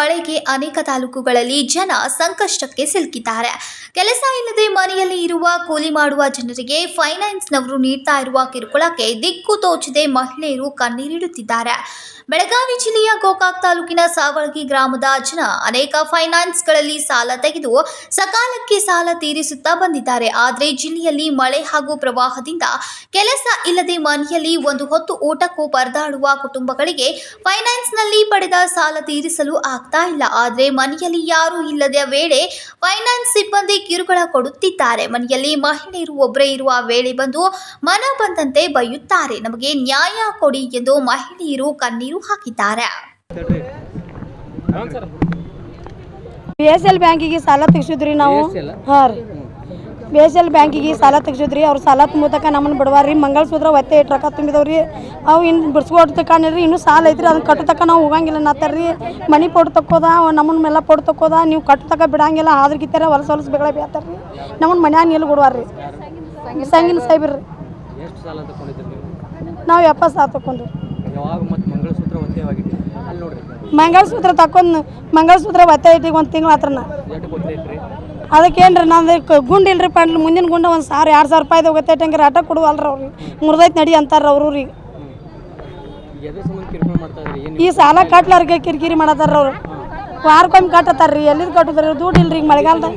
ಮಳೆಗೆ ಅನೇಕ ತಾಲೂಕುಗಳಲ್ಲಿ ಜನ ಸಂಕಷ್ಟಕ್ಕೆ ಸಿಲುಕಿದ್ದಾರೆ. ಕೆಲಸ ಇಲ್ಲದೆ ಮನೆಯಲ್ಲಿ ಇರುವ, ಕೂಲಿ ಮಾಡುವ ಜನರಿಗೆ ಫೈನಾನ್ಸ್ನವರು ನೀಡ್ತಾ ಇರುವ ಕಿರುಕುಳಕ್ಕೆ ದಿಕ್ಕು ತೋಚದೆ ಮಹಿಳೆಯರು ಕಣ್ಣೀರಿಡುತ್ತಿದ್ದಾರೆ. ಬೆಳಗಾವಿ ಜಿಲ್ಲೆಯ ಗೋಕಾಕ್ ತಾಲೂಕಿನ ಸಾವಳಗಿ ಗ್ರಾಮದ ಜನ ಅನೇಕ ಫೈನಾನ್ಸ್ಗಳಲ್ಲಿ ಸಾಲ ತೆಗೆದು ಸಕಾಲಕ್ಕೆ ಸಾಲ ತೀರಿಸುತ್ತಾ ಬಂದಿದ್ದಾರೆ. ಆದರೆ ಜಿಲ್ಲೆಯಲ್ಲಿ ಮಳೆ ಹಾಗೂ ಪ್ರವಾಹದಿಂದ ಕೆಲಸ ಇಲ್ಲದೆ ಮನೆಯಲ್ಲಿ ಒಂದು ಹೊತ್ತು ಊಟಕ್ಕೂ ಪರದಾಡುವ ಕುಟುಂಬಗಳಿಗೆ ಫೈನಾನ್ಸ್ನಲ್ಲಿ ಪಡೆದ ಸಾಲ ತೀರಿಸಲು ಆಗ್ತಾ ಇಲ್ಲ. ಆದರೆ ಮನೆಯಲ್ಲಿ ಯಾರೂ ಇಲ್ಲದ ವೇಳೆ ಫೈನಾನ್ಸ್ ಸಿಬ್ಬಂದಿ ಕಿರುಕುಳ ಕೊಡುತ್ತಿದ್ದಾರೆ. ಮನೆಯಲ್ಲಿ ಮಹಿಳೆಯರು ಒಬ್ಬರೇ ಇರುವ ವೇಳೆ ಬಂದು ಮನ ಬಂದಂತೆ ಬೈಯುತ್ತಾರೆ. ನಮಗೆ ನ್ಯಾಯ ಕೊಡಿ ಎಂದು ಮಹಿಳೆಯರು ಕಣ್ಣೀರು ಹಾಕಿದ್ದಾರೆ. ಬಿ ಎಸ್ ಎಲ್ ಬ್ಯಾಂಕಿಗೆ ಸಾಲ ತೆಗಿಸಿದ್ರಿ ನಾವು? ಹಾ ಹಾಂ ರೀ. ಬೇಸಲ್ ಬ್ಯಾಂಕಿಗೆ ಸಾಲ ತೆಗ್ಸಿದ್ರಿ ಅವ್ರು ಸಾಲ ತುಂಬತಕ್ಕ ನಮ್ಮನ್ನು ಬಿಡವಾರ್ರಿ ಮಂಗಳ್ಸೂತ್ರ ಒತ್ತೆ ಇಟ್ಟು ರೊಕ್ಕ ತುಂಬಿದವ್ರಿ. ಅವು ಇನ್ನು ಬಿಡ್ಸ್ಕೊಡ್ತಕ್ಕಿ ಇನ್ನೂ ಸಾಲ ಐತ್ರಿ ಅದನ್ನು ಕಟ್ಟತಕ್ಕ ನಾವು ಹೋಗಂಗಿಲ್ಲ ನಾತಾರ್ರಿ ಮನೆ ಪೊಡ್ ತಕ್ಕೋದ ನಮ್ಮನ್ನ ಮೆಲ್ಲ ಪೊಡ್ ತಕ್ಕೋದ ನೀವು ಕಟ್ಟತಕ್ಕ ಬಿಡಂಗಿಲ್ಲ ಆದ್ರಗಿತ್ತರ ಹೊಲಸ ಹೊಲಸ ಬೇಗಳ ಬೇತಾರ್ರಿ ನಮ್ಮನ್ನ ಮನ್ಯಾಗ ನಿಲ್ ಬಿಡವಾರ್ರಿ ಸಂಗಿನ ಸಾಹೇಬ್ರಿ. ನಾವು? ಎಪ್ಪತ್ತು ಸಾವಿರ ತಗೊಂಡ್ರಿ ಮಂಗಳಸೂತ್ರ ತಕ್ಕೊಂಡು ಮಂಗಳಸೂತ್ರ ಒತ್ತೆ ಐತಿ ಒಂದು ತಿಂಗಳ ಹತ್ರನ ಅದಕ್ಕೇನ್ರಿ ನಂದು ಗುಂಡು ಗುಂಡ್ ಇಲ್ರಿ ಪಂಡ್ ಮುಂದಿನ ಗುಂಡ ಒಂದು ಸಾವಿರ ಎರಡು ಸಾವಿರ ರೂಪಾಯಿ ಹೋಗತ್ತೈತೆ ಆಟ ಕೊಡುವಲ್ರಿ ಅವ್ರಿಗೆ ಮುರ್ದೈತೆ ನಡಿ ಅಂತಾರ ಅವರು ಏನು ಈ ಸಾಲ ಕಟ್ಲಾರ್ಗೆ ಕಿರಿಕಿರಿ ಮಾಡತ್ತಾರ ಅವ್ರು. ವಾರಕ್ಕೊಮ್ಮೆ ಕಟ್ಟತ್ತಾರ ರೀ ಎಲ್ಲಿದ್ ಕಟ್ಟುದ್ರಿ? ದುಡ್ಡು ಇಲ್ರಿ ಈಗ ಮಳೆಗಾಲದಾಗ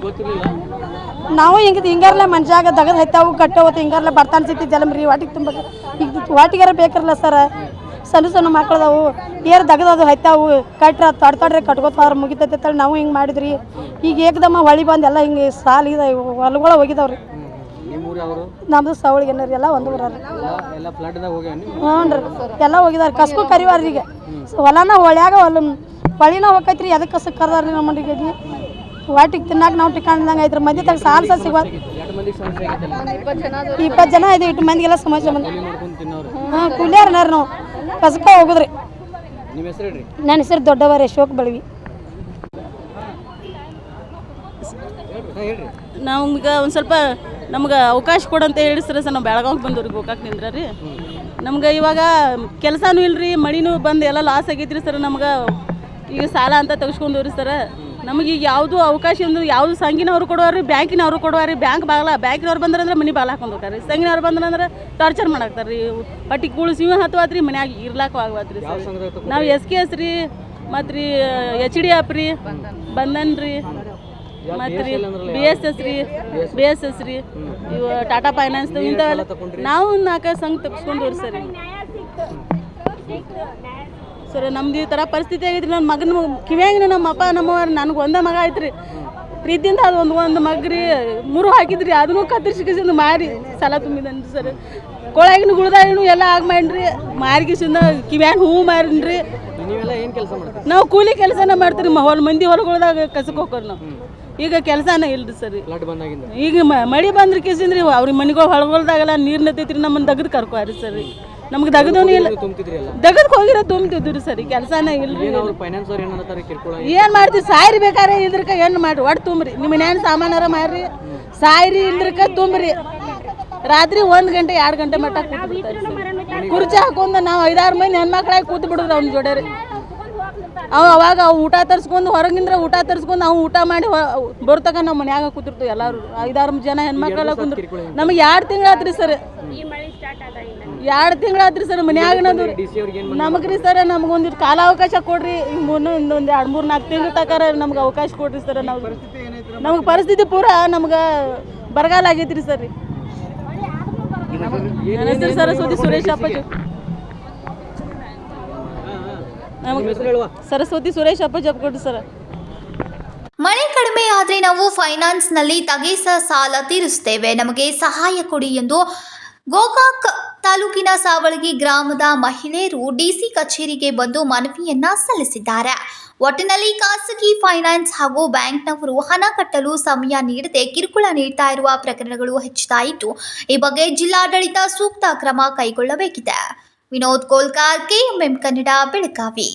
ನಾವು ಹಿಂಗೆ ಹಿಂಗಾರ್ಲೆ ಮನ್ಷಾಗ ದಗದ್ ಹೈತಾವು ಕಟ್ಟೋವತ್ತು ಹಿಂಗಾರ್ಲೆ ಬರ್ತಾನೆ ಸಿಕ್ತಿ ಜಲಮ್ರಿ ವಾಟಿಗೆ ತುಂಬ ಈಗ ವಾಟಿಗಾರ ಬೇಕಿರಲ್ಲ ಸರ? ಸಣ್ಣ ಸಣ್ಣ ಮಕ್ಕಳದಾವು, ಏರ್ ದಗದದು ಹೈತಾವು, ಕಟ್ರ ತೊಡ್ ತೊಡ್ರೆ ಕಟ್ಕೋತ ಹೋದ್ರ ಮುಗಿತೈತೆ ಅಂತೇಳಿ ನಾವು ಹಿಂಗೆ ಮಾಡಿದ್ರಿ. ಈಗ ಏಕದಮ್ಮ ಹೊಳಿ ಬಂದು ಎಲ್ಲ ಹಿಂಗೆ ಸಾಲ ಇದೆ, ಹೊಲಗಳ ಹೋಗಿದಾವ್ರಿ ನಮ್ದು ಸವಳಿಗೆ ಏನಾರ ಎಲ್ಲ ಒಂದು ಊರ ಹ್ಞೂ ರೀ ಎಲ್ಲ ಹೋಗಿದಾರೆ ಕಸ್ಕು ಕರಿವಾರ್ರಿ ಈಗ. ಹೊಲನ ಹೊಳ್ಯಾಗ ಹೊಲ, ಹೊಳಿನ ಹೋಗೈತ್ರಿ ಅದಕ್ಕೆ ಕಸಕ್ಕೆ ಕರ್ದಾರ್ರಿ ನಮ್ಮ ಮಂಡಿಗೆ ವಾಟಿಗೆ ತಿನ್ನಾಕ ನಾವು ಟಿಕಾಣ್ದಂಗೆ ಐತ್ರಿ, ಮಂದಿ ತಗ ಸಾಲ ಸಹ ಸಿಗ ಎರಡು ಮಂದಿಗೆ ಸಮಸ್ಯೆ ಆಗೈತಲ್ಲ ಇಪ್ಪತ್ತು ಜನ ಇದೆ ಇಟ್ಟು ಮಂದಿಗೆಲ್ಲ ಸಮಸ್ಯೆ ಬಂದ ಹಾಂ ಕೂಲಿಯಾರನಾರ ನಾವು. ಕಸಕ ಹೋಗುದ್ರಿ. ನಿಮ್ಮ ಹೆಸರು ಹೇಳ್ರಿ. ನನ್ನ ಹೆಸರು ದೊಡ್ಡವರೇ ಅಶೋಕ್ ಬಳ್ವಿ. ಹೇಳ್ರಿ ನಮ್ಗೆ ಒಂದು ಸ್ವಲ್ಪ ನಮ್ಗೆ ಅವಕಾಶ ಕೊಡಂತ ಹೇಳಿ ಸರ್ ಸರ್ ನಾವು ಬೆಳಗಾವಿಗೆ ಬಂದವ್ರಿ ಗೋಕಾಕ್ ನಿಂದ್ರ ರೀ. ನಮ್ಗೆ ಇವಾಗ ಕೆಲಸನೂ ಇಲ್ರಿ ಮಳಿನೂ ಬಂದು ಎಲ್ಲ ಲಾಸ್ ಆಗೈತ್ರಿ ಸರ್ ನಮ್ಗೆ ಈಗ ಸಾಲ ಅಂತ ತೆಗೆಸ್ಕೊಂಡವ್ರಿ ಸರ್. ನಮಗೆ ಈಗ ಯಾವುದು ಅವಕಾಶ ಅಂದ್ರೆ ಯಾವುದು ಸಂಗಿನವ್ರು ಕೊಡುವಾರಿ ಬ್ಯಾಂಕಿನವ್ರು ಕೊಡುವಾರಿ ಬ್ಯಾಂಕ್ ಬಾಗಲ ಬ್ಯಾಂಕಿನವ್ರು ಬಂದ್ರಂದ್ರೆ ಮನೆ ಬಾಲ ಹಾಕೊಂಡು ಹೋಗ್ತಾರೆ ಸಂಘಿನವ್ರು ಬಂದ್ರಂದ್ರೆ ಟಾರ್ಚರ್ ಮಾಡಾಕ್ತಾರೆ ರೀ ಪಟ್ಟಿ ಕೂಳು ಸಿಂಹ ರೀ ಮನ್ಯಾಗ ಇರ್ಲಾಕ ಆಗವತ್ರಿ ತಗೊಂಡ್ರಿ? ನಾವು ಎಸ್ ಕೆ ಎಸ್ ರೀ ಮತ್ತು ರೀ ಎಚ್ ಡಿ ಎಫ್ ರೀ ಬಂಧನ್ ರೀ ಮತ್ತು ರೀ ಬಿ ಎಸ್ ಎಸ್ ರೀ ಬಿ ಎಸ್ ಎಸ್ ರೀ ಇವು ಟಾಟಾ ಫೈನಾನ್ಸ್ ಇಂಥವೆಲ್ಲ ನಾವು ನಾಲ್ಕು ಸಂಘ ತಪ್ಪಿಸ್ಕೊಂಡು ಸರ್ ಸರ್ ನಮ್ದು ಈ ಥರ ಪರಿಸ್ಥಿತಿ ಆಗೈತ್ರಿ ನನ್ನ ಮಗನ ಕಿವ್ಯಾಂಗಿನ ನಮ್ಮ ಅಪ್ಪ ನಮ್ಮವ್ರು ನನಗೆ ಒಂದೇ ಮಗ ಐತ್ರಿ ಪ್ರೀತಿಯಿಂದ ಅದು ಒಂದು ಒಂದು ಮಗ್ರಿ ಮುರು ಹಾಕಿದ್ರಿ. ಅದನ್ನು ಕತ್ತರಿಸಿ ಕಿಸಿಂದ ಮಾರಿ ಸಾಲ ತುಂಬಿದನ್ರಿ ಸರ್. ಕೊಳಗಿನ ಗುಳ್ದಾಗಿನೂ ಎಲ್ಲ ಆಗ ಮಾಡ್ರಿ ಮಾರಿ ಕಿಸಿಂದ ಕಿವ್ಯಾಗ ಹೂ ಮಾರಿನ್ರಿ. ನಾವು ಕೂಲಿ ಕೆಲಸನ ಮಾಡ್ತೀರಿ. ಹೊಲ ಮಂದಿ ಹೊಲಗಳ್ದಾಗ ಕಸಕ್ಕೆ ಹೋಗೋರು ನಾವು. ಈಗ ಕೆಲಸನ ಇಲ್ರಿ ಸರ್. ಈಗ ಮಳಿ ಬಂದ್ರೆ ಕೇಸಿಂದ್ರಿ ಅವ್ರಿಗೆ ಮನೆಗಳು ಹೊಲಗಳ್ದಾಗೆಲ್ಲ ನೀರು ನತ್ತೈತ್ರಿ ನಮ್ಮನ್ನ ತೆಗೆದು ಕರ್ಕೋರಿ ಸರ್. ನಮ್ಗೆ ದಗದೂ ಇಲ್ಲ ದಗದ್ ಹೋಗಿರೋ ತುಂಬಿದ್ರು ಸರ್ ಕೆಲಸನೇ ಇಲ್ಲ ಏನು ಮಾಡ್ತೀವಿ ಸಾಯ್ರಿ ಬೇಕಾರೆ ಇದ್ರಕ ಏನು ಮಾಡ್ರಿ ಒಟ್ಟು ತುಂಬ್ರಿ. ನಿಮ್ಮ ಮನ್ಯಾನ ಸಾಮಾನಾರ ಮಾಡ್ರಿ ಸಾಯ್ರಿ ಇಲ್ದ್ರಕ ತುಂಬ್ರಿ. ರಾತ್ರಿ ಒಂದು ಗಂಟೆ ಎರಡು ಗಂಟೆ ಮಟ್ಟ. ಕುರ್ಚಿ ಹಾಕೊಂಡು ನಾವು ಐದಾರು ಮಂದಿ ಹೆಣ್ಮಕ್ಳಾಗಿ ಕೂತ್ ಬಿಡುದ್ರ ಅವ್ನ ಜೋಡಿ ರೀ ಅವ ಅವಾಗ ಅವ್ ಊಟ ತರ್ಸ್ಕೊಂಡು ಹೊರಗಿಂದ ಊಟ ತರ್ಸ್ಕೊಂಡು ನಾವು ಊಟ ಮಾಡಿ ಬರ್ತಕ ನಾವು ಮನ್ಯಾಗ ಕೂತಿರ್ತೀವಿ ಎಲ್ಲಾರು. ಐದಾರು ಜನ ಹೆಣ್ಮಕ್ಳೆಲ್ಲ ಕುಂದ್ರು ನಮಗೆ ಎರಡು ತಿಂಗಳಾತ್ರಿ ಸರ್? ಎರಡು ತಿಂಗಳಾತ್ರಿ ಸರ್ ಮನ್ಯಾಗ ನಮಗ್ರಿ ಸರ್ ನಮಗೊಂದಿಷ್ಟು ಕಾಲಾವಕಾಶ ಕೊಡ್ರಿ. ಈಗ ಮುನ್ನ ಇನ್ನೊಂದು ಎರಡು ಮೂರು ನಾಲ್ಕು ತಿಂಗಳ ತನಕ ನಮ್ಗೆ ಅವಕಾಶ ಕೊಡ್ರಿ ಸರ್ ನಾವು. ನಮಗೆ ಪರಿಸ್ಥಿತಿ ಪೂರ ನಮ್ಗೆ ಬರಗಾಲ ಆಗೈತ್ರಿ ಸರ್. ರೀ ಸರಸ್ವತಿ ಸುರೇಶ್ ಅಪ್ಪಾಜಿ. ಹೇಳುವ ಸರಸ್ವತಿ ಸುರೇಶ್ ಜಪ್ ಕೊಡ್ರಿ ಸರ್. ಮಳೆ ಕಡಿಮೆ ಆದ್ರೆ ನಾವು ಫೈನಾನ್ಸ್ನಲ್ಲಿ ತಗೇಸ ಸಾಲ ತೀರಿಸ್ತೇವೆ. ನಮಗೆ ಸಹಾಯ ಕೊಡಿ ಎಂದು ಗೋಕಾಕ್ ತಾಲೂಕಿನ ಸಾವಳಗಿ ಗ್ರಾಮದ ಮಹಿಳೆಯರು ಡಿಸಿ ಕಚೇರಿಗೆ ಬಂದು ಮನವಿಯನ್ನ ಸಲ್ಲಿಸಿದ್ದಾರೆ. ಒಟ್ಟಿನಲ್ಲಿ ಖಾಸಗಿ ಫೈನಾನ್ಸ್ ಹಾಗೂ ಬ್ಯಾಂಕ್ನವರು ಹಣ ಕಟ್ಟಲು ಸಮಯ ನೀಡದೆ ಕಿರುಕುಳ ನೀಡ್ತಾ ಇರುವ ಪ್ರಕರಣಗಳು ಹೆಚ್ಚುತ್ತಾ ಇದ್ದು ಈ ಬಗ್ಗೆ ಜಿಲ್ಲಾಡಳಿತ ಸೂಕ್ತ ಕ್ರಮ ಕೈಗೊಳ್ಳಬೇಕಿದೆ. ವಿನೋದ್ ಕೋಲ್ಕಾರ್ ಕೆಎಂಎಂ ಕನ್ನಡ ಬೆಳಗಾವಿ